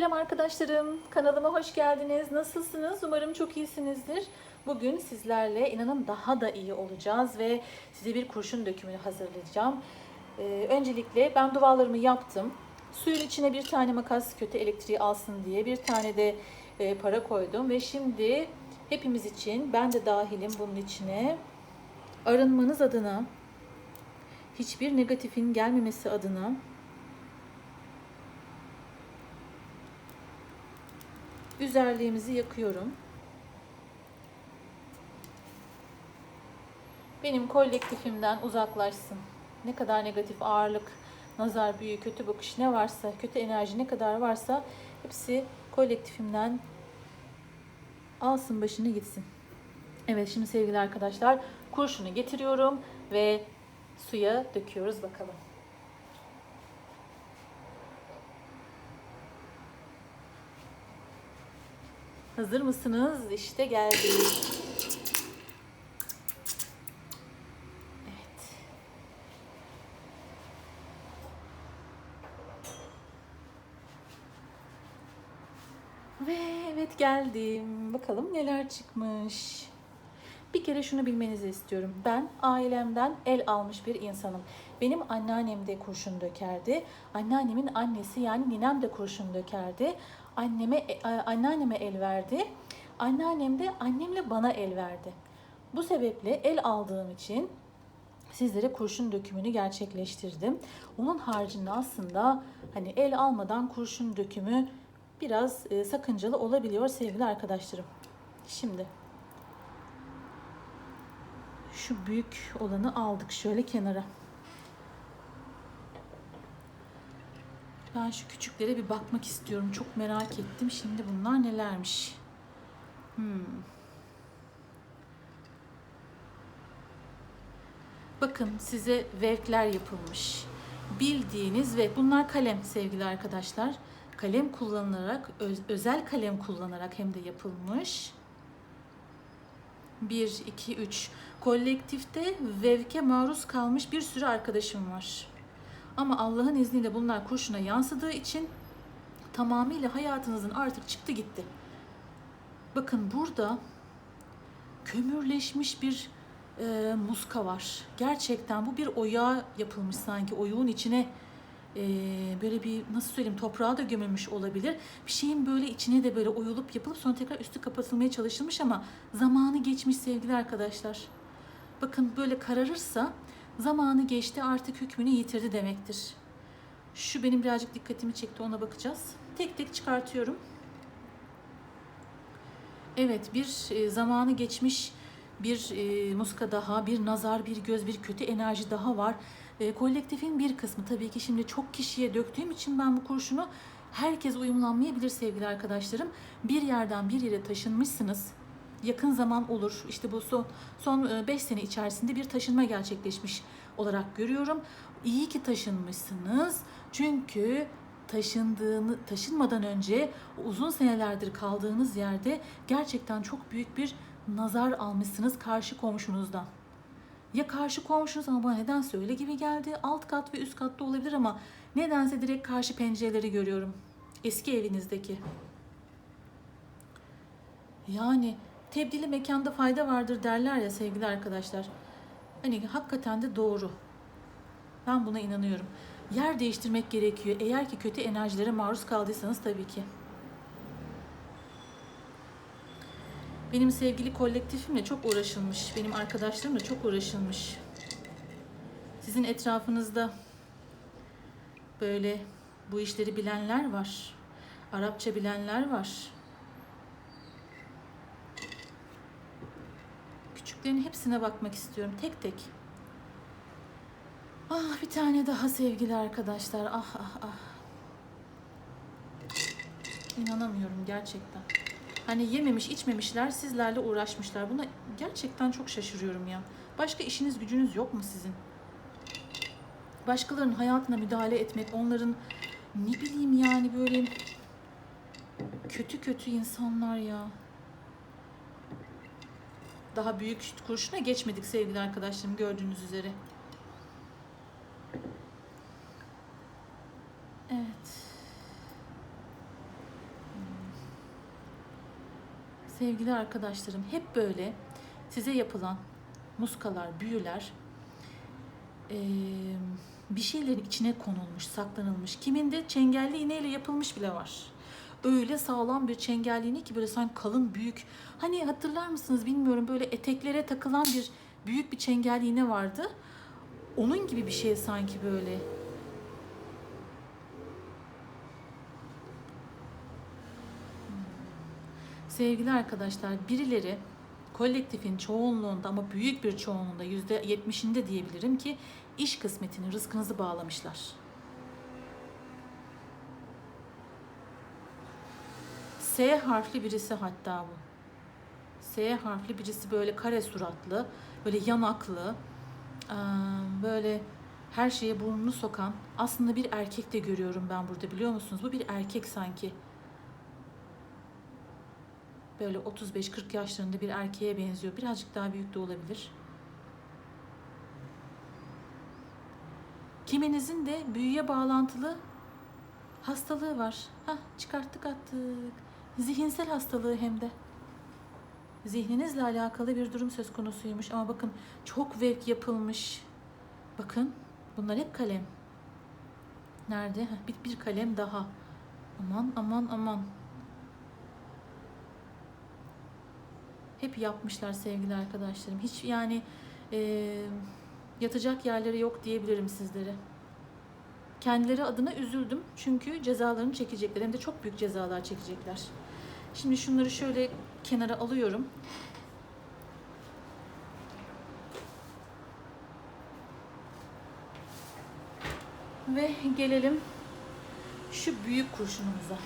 Selam arkadaşlarım. Kanalıma hoş geldiniz. Nasılsınız? Umarım çok iyisinizdir. Bugün sizlerle inanın daha da iyi olacağız ve size bir kurşun dökümünü hazırlayacağım. Ee, öncelikle ben dualarımı yaptım. Suyun içine bir tane makas kötü elektriği alsın diye bir tane de e, para koydum ve şimdi hepimiz için ben de dahilim bunun içine arınmanız adına hiçbir negatifin gelmemesi adına üzerliğimizi yakıyorum. Benim kolektifimden uzaklaşsın. Ne kadar negatif ağırlık, nazar, büyü, kötü bakış ne varsa, kötü enerji ne kadar varsa hepsi kolektifimden alsın başını gitsin. Evet şimdi sevgili arkadaşlar kurşunu getiriyorum ve suya döküyoruz bakalım. Hazır mısınız? İşte geldik. Evet. Ve evet geldim. Bakalım neler çıkmış. Bir kere şunu bilmenizi istiyorum. Ben ailemden el almış bir insanım. Benim anneannem de kurşun dökerdi. Anneannemin annesi yani ninem de kurşun dökerdi. Anneme e, anneanneme el verdi. Anneannem de annemle bana el verdi. Bu sebeple el aldığım için sizlere kurşun dökümünü gerçekleştirdim. Onun haricinde aslında hani el almadan kurşun dökümü biraz e, sakıncalı olabiliyor sevgili arkadaşlarım. Şimdi şu büyük olanı aldık şöyle kenara. Ben şu küçüklere bir bakmak istiyorum. Çok merak ettim. Şimdi bunlar nelermiş? Hmm. Bakın size vevkler yapılmış. Bildiğiniz ve bunlar kalem sevgili arkadaşlar. Kalem kullanılarak, öz- özel kalem kullanarak hem de yapılmış. 1, 2, 3. Kolektifte vevke maruz kalmış bir sürü arkadaşım var. Ama Allah'ın izniyle bunlar kurşuna yansıdığı için tamamıyla hayatınızın artık çıktı gitti. Bakın burada kömürleşmiş bir e, muska var. Gerçekten bu bir oyağa yapılmış sanki. Oyuğun içine e, böyle bir nasıl söyleyeyim toprağa da gömülmüş olabilir. Bir şeyin böyle içine de böyle oyulup yapılıp sonra tekrar üstü kapatılmaya çalışılmış ama zamanı geçmiş sevgili arkadaşlar. Bakın böyle kararırsa zamanı geçti artık hükmünü yitirdi demektir. Şu benim birazcık dikkatimi çekti ona bakacağız. Tek tek çıkartıyorum. Evet bir e, zamanı geçmiş bir e, muska daha, bir nazar, bir göz, bir kötü enerji daha var. E, kolektifin bir kısmı tabii ki şimdi çok kişiye döktüğüm için ben bu kurşunu herkes uyumlanmayabilir sevgili arkadaşlarım. Bir yerden bir yere taşınmışsınız. Yakın zaman olur. İşte bu son son 5 sene içerisinde bir taşınma gerçekleşmiş olarak görüyorum. İyi ki taşınmışsınız. Çünkü taşındığını taşınmadan önce uzun senelerdir kaldığınız yerde gerçekten çok büyük bir nazar almışsınız karşı komşunuzdan. Ya karşı komşunuz ama bana nedense öyle gibi geldi. Alt kat ve üst katta olabilir ama nedense direkt karşı pencereleri görüyorum. Eski evinizdeki. Yani tebdili mekanda fayda vardır derler ya sevgili arkadaşlar. Hani hakikaten de doğru. Ben buna inanıyorum. Yer değiştirmek gerekiyor. Eğer ki kötü enerjilere maruz kaldıysanız tabii ki. Benim sevgili kolektifimle çok uğraşılmış. Benim arkadaşlarımla çok uğraşılmış. Sizin etrafınızda böyle bu işleri bilenler var. Arapça bilenler var. Küçüklerin hepsine bakmak istiyorum tek tek. Ah bir tane daha sevgili arkadaşlar. Ah ah ah. İnanamıyorum gerçekten. Hani yememiş içmemişler sizlerle uğraşmışlar. Buna gerçekten çok şaşırıyorum ya. Başka işiniz gücünüz yok mu sizin? Başkalarının hayatına müdahale etmek, onların ne bileyim yani böyle kötü kötü insanlar ya daha büyük kurşuna geçmedik sevgili arkadaşlarım gördüğünüz üzere. Evet. Sevgili arkadaşlarım hep böyle size yapılan muskalar, büyüler bir şeylerin içine konulmuş, saklanılmış. Kiminde çengelli iğneyle yapılmış bile var. Öyle sağlam bir çengelli iğne ki böyle sanki kalın büyük. Hani hatırlar mısınız bilmiyorum böyle eteklere takılan bir büyük bir çengelli iğne vardı. Onun gibi bir şey sanki böyle. Sevgili arkadaşlar birileri kolektifin çoğunluğunda ama büyük bir çoğunluğunda yüzde yetmişinde diyebilirim ki iş kısmetini, rızkınızı bağlamışlar. S harfli birisi hatta bu. S harfli birisi böyle kare suratlı, böyle yanaklı, böyle her şeye burnunu sokan aslında bir erkek de görüyorum ben burada biliyor musunuz? Bu bir erkek sanki. Böyle 35-40 yaşlarında bir erkeğe benziyor. Birazcık daha büyük de olabilir. Kiminizin de büyüye bağlantılı hastalığı var. Hah çıkarttık attık. Zihinsel hastalığı hem de. Zihninizle alakalı bir durum söz konusuymuş ama bakın çok vevk yapılmış. Bakın bunlar hep kalem. Nerede? Bir, bir kalem daha. Aman aman aman. hep yapmışlar sevgili arkadaşlarım. Hiç yani e, yatacak yerleri yok diyebilirim sizlere. Kendileri adına üzüldüm çünkü cezalarını çekecekler hem de çok büyük cezalar çekecekler. Şimdi şunları şöyle kenara alıyorum. Ve gelelim şu büyük kurşunumuza.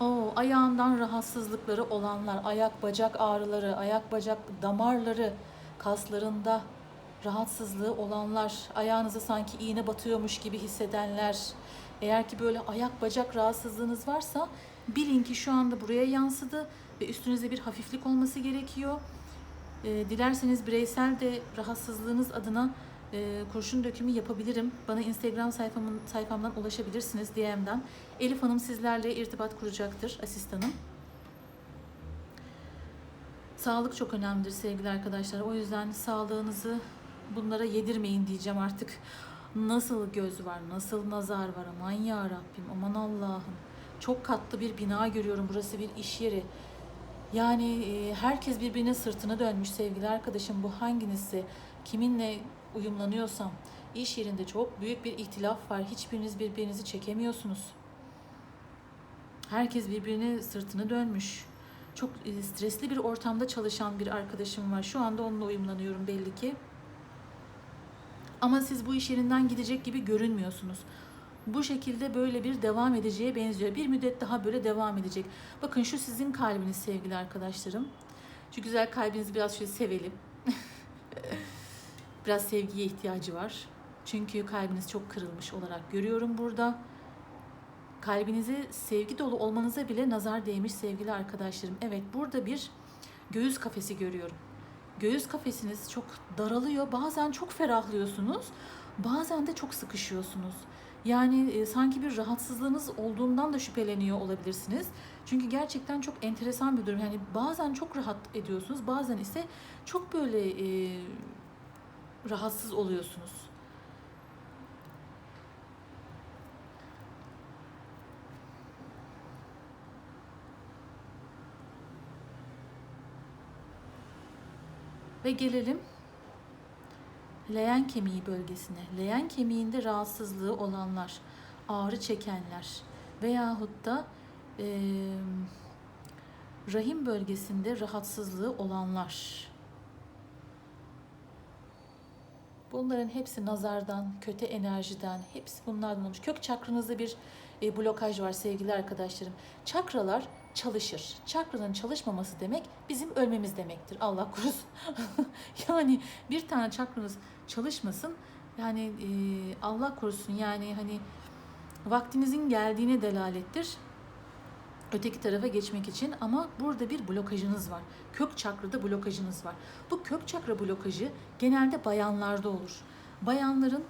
O ayağından rahatsızlıkları olanlar, ayak bacak ağrıları, ayak bacak damarları, kaslarında rahatsızlığı olanlar, ayağınıza sanki iğne batıyormuş gibi hissedenler, eğer ki böyle ayak bacak rahatsızlığınız varsa bilin ki şu anda buraya yansıdı ve üstünüzde bir hafiflik olması gerekiyor. Ee, dilerseniz bireysel de rahatsızlığınız adına e, kurşun dökümü yapabilirim. Bana Instagram sayfamın sayfamdan ulaşabilirsiniz DM'den. Elif Hanım sizlerle irtibat kuracaktır asistanım. Sağlık çok önemlidir sevgili arkadaşlar. O yüzden sağlığınızı bunlara yedirmeyin diyeceğim artık. Nasıl göz var, nasıl nazar var aman ya Rabbim, aman Allah'ım. Çok katlı bir bina görüyorum. Burası bir iş yeri. Yani e, herkes birbirine sırtını dönmüş sevgili arkadaşım. Bu hangisi, kiminle uyumlanıyorsam iş yerinde çok büyük bir ihtilaf var. Hiçbiriniz birbirinizi çekemiyorsunuz. Herkes birbirine sırtını dönmüş. Çok e, stresli bir ortamda çalışan bir arkadaşım var. Şu anda onunla uyumlanıyorum belli ki. Ama siz bu iş yerinden gidecek gibi görünmüyorsunuz. Bu şekilde böyle bir devam edeceğe benziyor. Bir müddet daha böyle devam edecek. Bakın şu sizin kalbiniz sevgili arkadaşlarım. Şu güzel kalbinizi biraz şöyle sevelim. biraz sevgiye ihtiyacı var. Çünkü kalbiniz çok kırılmış olarak görüyorum burada. Kalbinize sevgi dolu olmanıza bile nazar değmiş sevgili arkadaşlarım. Evet burada bir göğüs kafesi görüyorum. Göğüs kafesiniz çok daralıyor. Bazen çok ferahlıyorsunuz. Bazen de çok sıkışıyorsunuz. Yani e, sanki bir rahatsızlığınız olduğundan da şüpheleniyor olabilirsiniz. Çünkü gerçekten çok enteresan bir durum. Yani bazen çok rahat ediyorsunuz, bazen ise çok böyle e, rahatsız oluyorsunuz. Ve gelelim leğen kemiği bölgesine. Leğen kemiğinde rahatsızlığı olanlar, ağrı çekenler veyahut da e, rahim bölgesinde rahatsızlığı olanlar. Bunların hepsi nazardan, kötü enerjiden, hepsi bunlardan olmuş. Kök çakranızda bir blokaj var sevgili arkadaşlarım. Çakralar çalışır. Çakranın çalışmaması demek bizim ölmemiz demektir. Allah korusun. yani bir tane çakranız çalışmasın. Yani e, Allah korusun yani hani vaktinizin geldiğine delalettir. Öteki tarafa geçmek için ama burada bir blokajınız var. Kök çakrada blokajınız var. Bu kök çakra blokajı genelde bayanlarda olur. Bayanların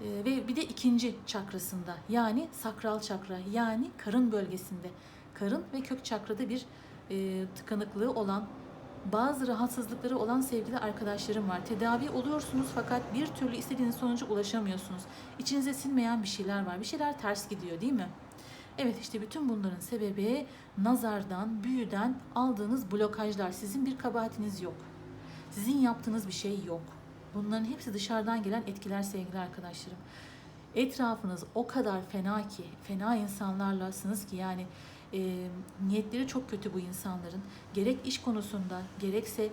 Ee, ve bir de ikinci çakrasında yani sakral çakra yani karın bölgesinde karın ve kök çakrada bir e, tıkanıklığı olan bazı rahatsızlıkları olan sevgili arkadaşlarım var. Tedavi oluyorsunuz fakat bir türlü istediğiniz sonuca ulaşamıyorsunuz. İçinize sinmeyen bir şeyler var. Bir şeyler ters gidiyor değil mi? Evet işte bütün bunların sebebi nazardan, büyüden aldığınız blokajlar. Sizin bir kabahatiniz yok. Sizin yaptığınız bir şey yok. Bunların hepsi dışarıdan gelen etkiler sevgili arkadaşlarım. Etrafınız o kadar fena ki, fena insanlarlasınız ki yani e, niyetleri çok kötü bu insanların. Gerek iş konusunda, gerekse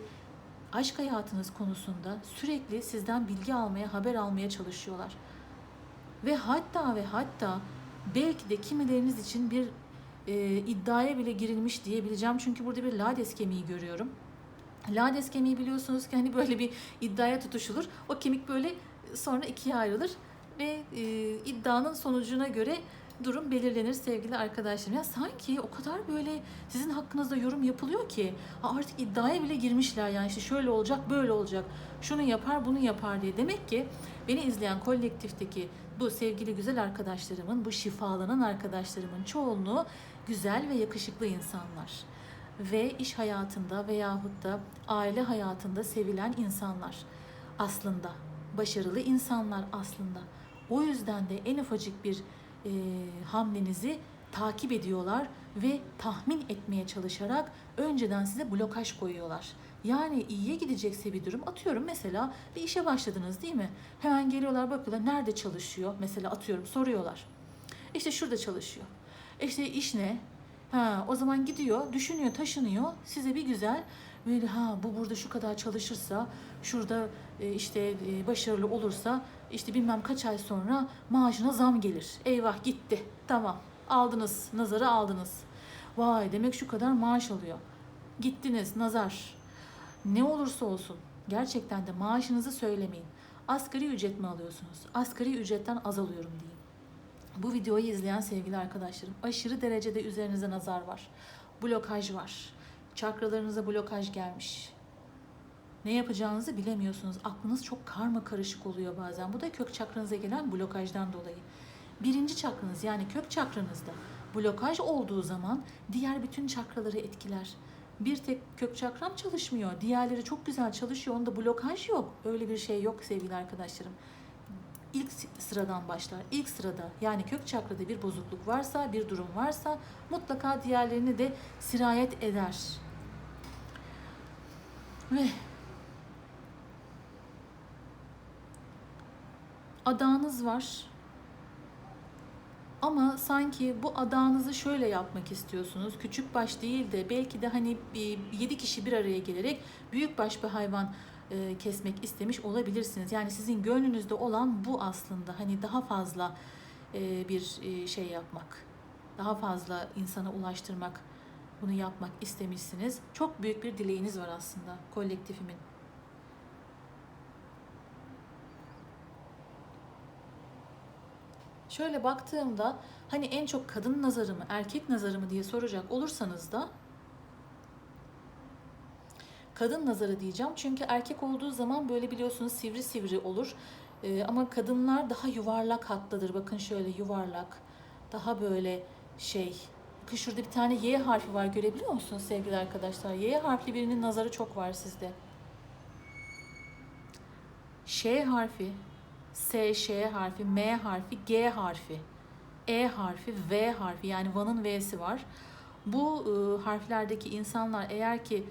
aşk hayatınız konusunda sürekli sizden bilgi almaya, haber almaya çalışıyorlar. Ve hatta ve hatta belki de kimileriniz için bir e, iddiaya bile girilmiş diyebileceğim. Çünkü burada bir lades kemiği görüyorum. Lades kemiği biliyorsunuz ki hani böyle bir iddiaya tutuşulur. O kemik böyle sonra ikiye ayrılır ve e, iddianın sonucuna göre durum belirlenir sevgili arkadaşlarım. Ya sanki o kadar böyle sizin hakkınızda yorum yapılıyor ki artık iddiaya bile girmişler yani işte şöyle olacak böyle olacak şunu yapar bunu yapar diye. Demek ki beni izleyen kolektifteki bu sevgili güzel arkadaşlarımın bu şifalanan arkadaşlarımın çoğunluğu güzel ve yakışıklı insanlar ve iş hayatında veyahut da aile hayatında sevilen insanlar aslında başarılı insanlar aslında o yüzden de en ufacık bir e, hamlenizi takip ediyorlar ve tahmin etmeye çalışarak önceden size blokaj koyuyorlar. Yani iyiye gidecekse bir durum atıyorum mesela bir işe başladınız değil mi? Hemen geliyorlar bakıyorlar nerede çalışıyor? Mesela atıyorum soruyorlar. İşte şurada çalışıyor. İşte iş ne? Ha, o zaman gidiyor, düşünüyor, taşınıyor. Size bir güzel böyle ha bu burada şu kadar çalışırsa, şurada e, işte e, başarılı olursa işte bilmem kaç ay sonra maaşına zam gelir. Eyvah gitti. Tamam. Aldınız. Nazarı aldınız. Vay demek şu kadar maaş alıyor. Gittiniz nazar. Ne olursa olsun gerçekten de maaşınızı söylemeyin. Asgari ücret mi alıyorsunuz? Asgari ücretten az alıyorum deyin. Bu videoyu izleyen sevgili arkadaşlarım aşırı derecede üzerinize nazar var. Blokaj var. Çakralarınıza blokaj gelmiş. Ne yapacağınızı bilemiyorsunuz. Aklınız çok karma karışık oluyor bazen. Bu da kök çakranıza gelen blokajdan dolayı. Birinci çakranız yani kök çakranızda blokaj olduğu zaman diğer bütün çakraları etkiler. Bir tek kök çakram çalışmıyor. Diğerleri çok güzel çalışıyor. Onda blokaj yok. Öyle bir şey yok sevgili arkadaşlarım ilk sıradan başlar. İlk sırada yani kök çakrada bir bozukluk varsa, bir durum varsa mutlaka diğerlerini de sirayet eder. Ve adağınız var. Ama sanki bu adağınızı şöyle yapmak istiyorsunuz. Küçük baş değil de belki de hani yedi kişi bir araya gelerek büyük baş bir hayvan e, kesmek istemiş olabilirsiniz. Yani sizin gönlünüzde olan bu aslında. Hani daha fazla e, bir e, şey yapmak, daha fazla insana ulaştırmak, bunu yapmak istemişsiniz. Çok büyük bir dileğiniz var aslında kolektifimin. Şöyle baktığımda hani en çok kadın nazarı mı, erkek nazarı mı diye soracak olursanız da kadın nazarı diyeceğim. Çünkü erkek olduğu zaman böyle biliyorsunuz sivri sivri olur. Ee, ama kadınlar daha yuvarlak hattadır. Bakın şöyle yuvarlak. Daha böyle şey. Bakın şurada bir tane Y harfi var görebiliyor musunuz sevgili arkadaşlar? Y harfli birinin nazarı çok var sizde. Ş harfi, S, Ş harfi, M harfi, G harfi, E harfi, V harfi yani Van'ın V'si var. Bu e, harflerdeki insanlar eğer ki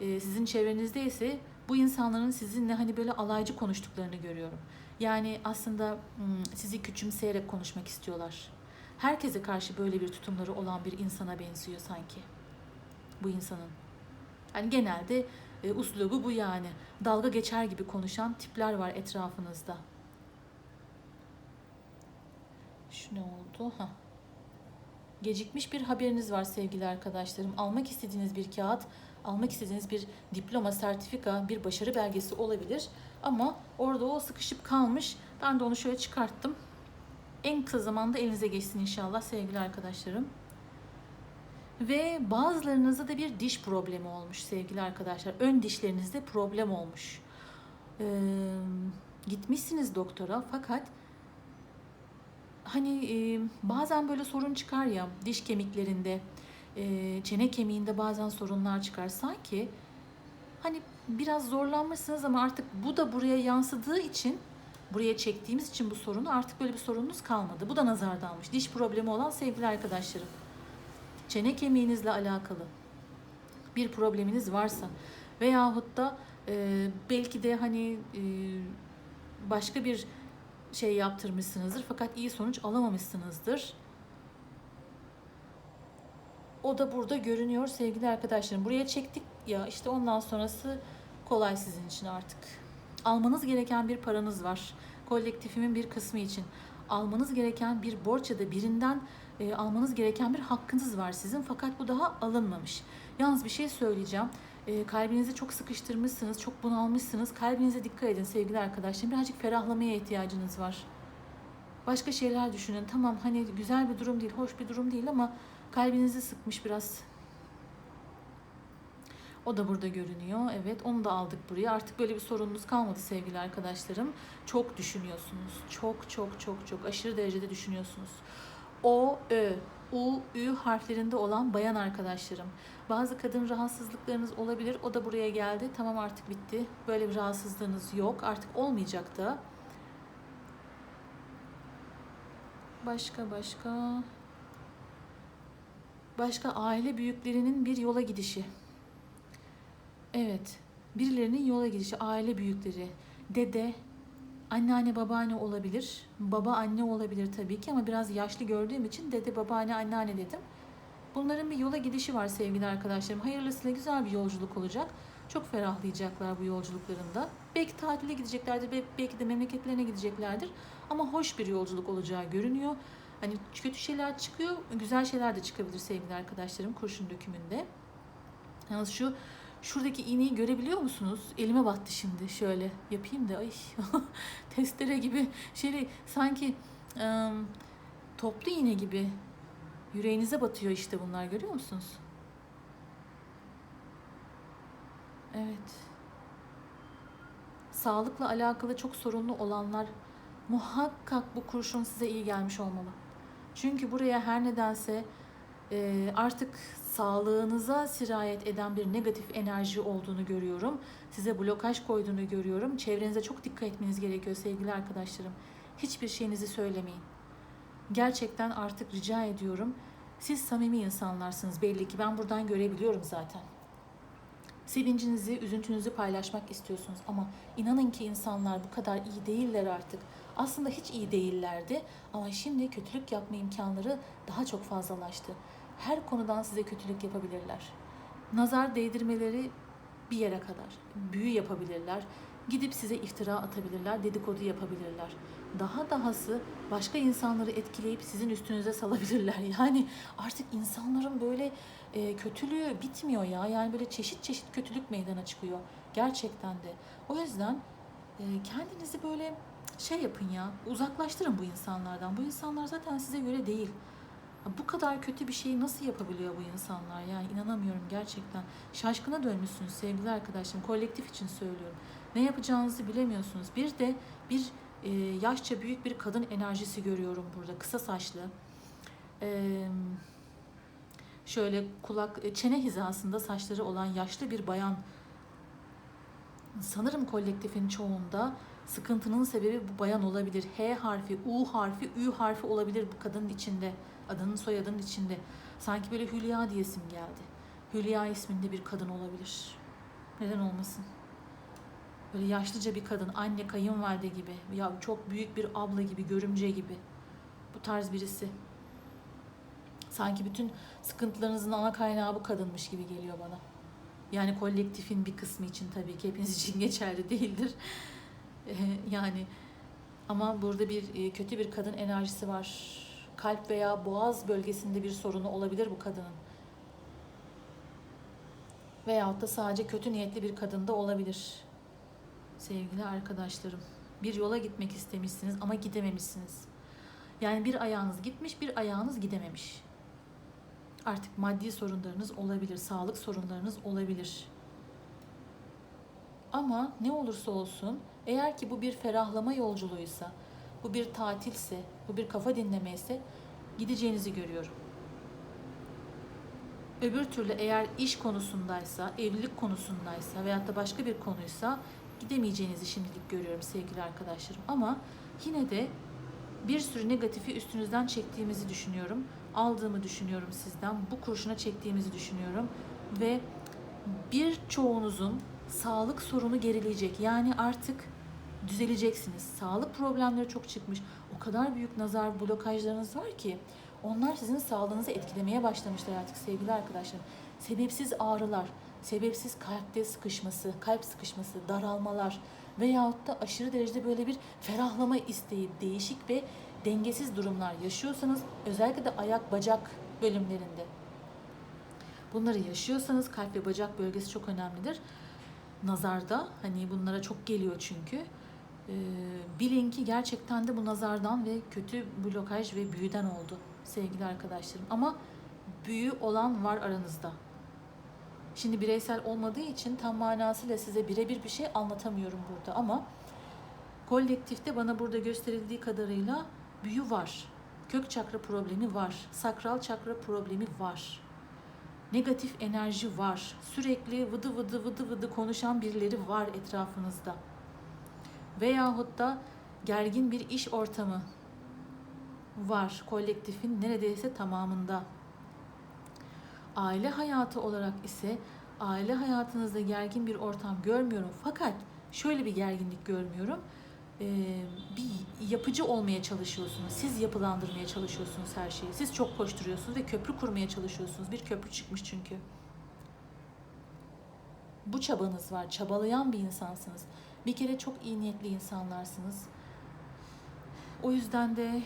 e, sizin çevrenizde ise bu insanların sizinle hani böyle alaycı konuştuklarını görüyorum. Yani aslında sizi küçümseyerek konuşmak istiyorlar. Herkese karşı böyle bir tutumları olan bir insana benziyor sanki. Bu insanın. Yani genelde e, uslubu bu yani. Dalga geçer gibi konuşan tipler var etrafınızda. Şu ne oldu? Ha. Gecikmiş bir haberiniz var sevgili arkadaşlarım. Almak istediğiniz bir kağıt almak istediğiniz bir diploma, sertifika, bir başarı belgesi olabilir. Ama orada o sıkışıp kalmış. Ben de onu şöyle çıkarttım. En kısa zamanda elinize geçsin inşallah sevgili arkadaşlarım. Ve bazılarınızda da bir diş problemi olmuş sevgili arkadaşlar. Ön dişlerinizde problem olmuş. Ee, gitmişsiniz doktora fakat hani e, bazen böyle sorun çıkar ya diş kemiklerinde, e, çene kemiğinde bazen sorunlar çıkar. Sanki hani biraz zorlanmışsınız ama artık bu da buraya yansıdığı için buraya çektiğimiz için bu sorunu artık böyle bir sorununuz kalmadı. Bu da nazarda almış. Diş problemi olan sevgili arkadaşlarım. Çene kemiğinizle alakalı bir probleminiz varsa veyahut da e, belki de hani e, başka bir şey yaptırmışsınızdır fakat iyi sonuç alamamışsınızdır. O da burada görünüyor sevgili arkadaşlarım. Buraya çektik ya işte ondan sonrası kolay sizin için artık. Almanız gereken bir paranız var. Kolektifimin bir kısmı için. Almanız gereken bir borç ya da birinden e, almanız gereken bir hakkınız var sizin fakat bu daha alınmamış. Yalnız bir şey söyleyeceğim. E, kalbinizi çok sıkıştırmışsınız, çok bunalmışsınız. Kalbinize dikkat edin sevgili arkadaşlarım. Birazcık ferahlamaya ihtiyacınız var. Başka şeyler düşünün. Tamam hani güzel bir durum değil, hoş bir durum değil ama kalbinizi sıkmış biraz. O da burada görünüyor. Evet onu da aldık buraya. Artık böyle bir sorununuz kalmadı sevgili arkadaşlarım. Çok düşünüyorsunuz. Çok çok çok çok aşırı derecede düşünüyorsunuz. O, Ö, U, Ü harflerinde olan bayan arkadaşlarım. Bazı kadın rahatsızlıklarınız olabilir. O da buraya geldi. Tamam artık bitti. Böyle bir rahatsızlığınız yok. Artık olmayacak da. Başka başka. Başka aile büyüklerinin bir yola gidişi. Evet. Birilerinin yola gidişi. Aile büyükleri. Dede, anneanne, babaanne olabilir. Baba, anne olabilir tabii ki ama biraz yaşlı gördüğüm için dede, babaanne, anneanne dedim. Bunların bir yola gidişi var sevgili arkadaşlarım. Hayırlısıyla güzel bir yolculuk olacak. Çok ferahlayacaklar bu yolculuklarında. Belki tatile gideceklerdir, be- belki de memleketlerine gideceklerdir. Ama hoş bir yolculuk olacağı görünüyor. Hani kötü şeyler çıkıyor, güzel şeyler de çıkabilir sevgili arkadaşlarım kurşun dökümünde. Yalnız şu şuradaki iğneyi görebiliyor musunuz? Elime battı şimdi. Şöyle yapayım da ay testere gibi şey sanki ım, toplu iğne gibi yüreğinize batıyor işte bunlar görüyor musunuz? Evet. Sağlıkla alakalı çok sorunlu olanlar muhakkak bu kurşun size iyi gelmiş olmalı. Çünkü buraya her nedense e, artık sağlığınıza sirayet eden bir negatif enerji olduğunu görüyorum. Size blokaj koyduğunu görüyorum. Çevrenize çok dikkat etmeniz gerekiyor sevgili arkadaşlarım. Hiçbir şeyinizi söylemeyin. Gerçekten artık rica ediyorum. Siz samimi insanlarsınız belli ki. Ben buradan görebiliyorum zaten. Sevincinizi, üzüntünüzü paylaşmak istiyorsunuz ama inanın ki insanlar bu kadar iyi değiller artık. Aslında hiç iyi değillerdi ama şimdi kötülük yapma imkanları daha çok fazlalaştı. Her konudan size kötülük yapabilirler. Nazar değdirmeleri bir yere kadar. Büyü yapabilirler. Gidip size iftira atabilirler, dedikodu yapabilirler. Daha dahası başka insanları etkileyip sizin üstünüze salabilirler. Yani artık insanların böyle e, kötülüğü bitmiyor ya. Yani böyle çeşit çeşit kötülük meydana çıkıyor. Gerçekten de. O yüzden e, kendinizi böyle şey yapın ya. Uzaklaştırın bu insanlardan. Bu insanlar zaten size göre değil. Bu kadar kötü bir şeyi nasıl yapabiliyor bu insanlar? Yani inanamıyorum gerçekten. Şaşkına dönmüşsünüz sevgili arkadaşlarım. Kolektif için söylüyorum. Ne yapacağınızı bilemiyorsunuz. Bir de bir e, yaşça büyük bir kadın enerjisi görüyorum burada. Kısa saçlı. Eee şöyle kulak e, çene hizasında saçları olan yaşlı bir bayan sanırım kolektifin çoğunda sıkıntının sebebi bu bayan olabilir. H harfi, U harfi, Ü harfi olabilir bu kadının içinde. Adının soyadının içinde. Sanki böyle Hülya diyesim geldi. Hülya isminde bir kadın olabilir. Neden olmasın? Böyle yaşlıca bir kadın, anne, kayınvalide gibi. Ya çok büyük bir abla gibi, görümce gibi. Bu tarz birisi. Sanki bütün sıkıntılarınızın ana kaynağı bu kadınmış gibi geliyor bana. Yani kolektifin bir kısmı için tabii ki hepiniz için geçerli değildir. Yani ama burada bir e, kötü bir kadın enerjisi var. Kalp veya boğaz bölgesinde bir sorunu olabilir bu kadının. Veyahut da sadece kötü niyetli bir kadın da olabilir. Sevgili arkadaşlarım, bir yola gitmek istemişsiniz ama gidememişsiniz. Yani bir ayağınız gitmiş, bir ayağınız gidememiş. Artık maddi sorunlarınız olabilir, sağlık sorunlarınız olabilir. Ama ne olursa olsun eğer ki bu bir ferahlama yolculuğuysa, bu bir tatilse, bu bir kafa dinleme ise gideceğinizi görüyorum. Öbür türlü eğer iş konusundaysa, evlilik konusundaysa veyahut da başka bir konuysa gidemeyeceğinizi şimdilik görüyorum sevgili arkadaşlarım. Ama yine de bir sürü negatifi üstünüzden çektiğimizi düşünüyorum. Aldığımı düşünüyorum sizden. Bu kurşuna çektiğimizi düşünüyorum. Ve birçoğunuzun sağlık sorunu gerileyecek. Yani artık düzeleceksiniz. Sağlık problemleri çok çıkmış. O kadar büyük nazar blokajlarınız var ki onlar sizin sağlığınızı etkilemeye başlamışlar artık sevgili arkadaşlarım. Sebepsiz ağrılar, sebepsiz kalpte sıkışması, kalp sıkışması, daralmalar veyahut da aşırı derecede böyle bir ferahlama isteği, değişik ve dengesiz durumlar yaşıyorsanız özellikle de ayak bacak bölümlerinde bunları yaşıyorsanız kalp ve bacak bölgesi çok önemlidir. Nazarda hani bunlara çok geliyor çünkü. Ee, bilin ki gerçekten de bu nazardan ve kötü blokaj ve büyüden oldu sevgili arkadaşlarım. Ama büyü olan var aranızda. Şimdi bireysel olmadığı için tam manasıyla size birebir bir şey anlatamıyorum burada ama kolektifte bana burada gösterildiği kadarıyla büyü var. Kök çakra problemi var. Sakral çakra problemi var. Negatif enerji var. Sürekli vıdı vıdı vıdı vıdı konuşan birileri var etrafınızda. Veyahut da gergin bir iş ortamı var kolektifin neredeyse tamamında. Aile hayatı olarak ise aile hayatınızda gergin bir ortam görmüyorum. Fakat şöyle bir gerginlik görmüyorum. Ee, bir yapıcı olmaya çalışıyorsunuz. Siz yapılandırmaya çalışıyorsunuz her şeyi. Siz çok koşturuyorsunuz ve köprü kurmaya çalışıyorsunuz. Bir köprü çıkmış çünkü. Bu çabanız var. Çabalayan bir insansınız. Bir kere çok iyi niyetli insanlarsınız. O yüzden de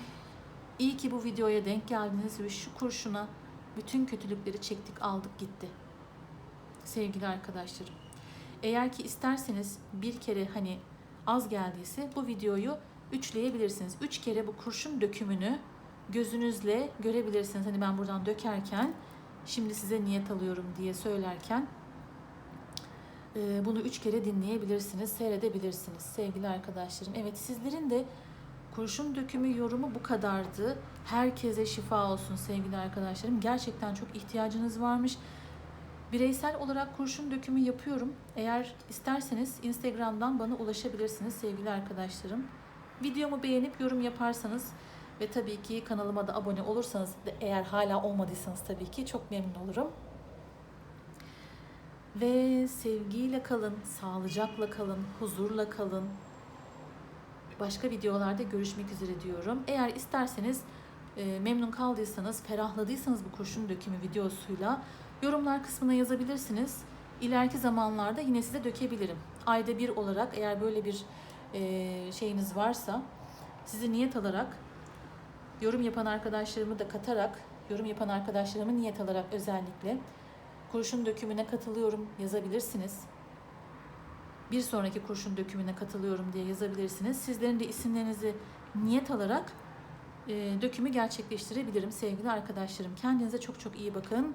iyi ki bu videoya denk geldiniz ve şu kurşuna bütün kötülükleri çektik, aldık gitti. Sevgili arkadaşlarım. Eğer ki isterseniz bir kere hani az geldiyse bu videoyu üçleyebilirsiniz. Üç kere bu kurşun dökümünü gözünüzle görebilirsiniz. Hani ben buradan dökerken şimdi size niyet alıyorum diye söylerken bunu üç kere dinleyebilirsiniz, seyredebilirsiniz sevgili arkadaşlarım. Evet sizlerin de kurşun dökümü yorumu bu kadardı. Herkese şifa olsun sevgili arkadaşlarım. Gerçekten çok ihtiyacınız varmış. Bireysel olarak kurşun dökümü yapıyorum. Eğer isterseniz Instagram'dan bana ulaşabilirsiniz sevgili arkadaşlarım. Videomu beğenip yorum yaparsanız ve tabii ki kanalıma da abone olursanız eğer hala olmadıysanız tabii ki çok memnun olurum. Ve sevgiyle kalın, sağlıcakla kalın, huzurla kalın. Başka videolarda görüşmek üzere diyorum. Eğer isterseniz e, memnun kaldıysanız, ferahladıysanız bu kurşun dökümü videosuyla yorumlar kısmına yazabilirsiniz. İleriki zamanlarda yine size dökebilirim. Ayda bir olarak eğer böyle bir e, şeyiniz varsa sizi niyet alarak yorum yapan arkadaşlarımı da katarak yorum yapan arkadaşlarımı niyet alarak özellikle kurşun dökümüne katılıyorum yazabilirsiniz. Bir sonraki kurşun dökümüne katılıyorum diye yazabilirsiniz. Sizlerin de isimlerinizi niyet alarak e, dökümü gerçekleştirebilirim sevgili arkadaşlarım. Kendinize çok çok iyi bakın.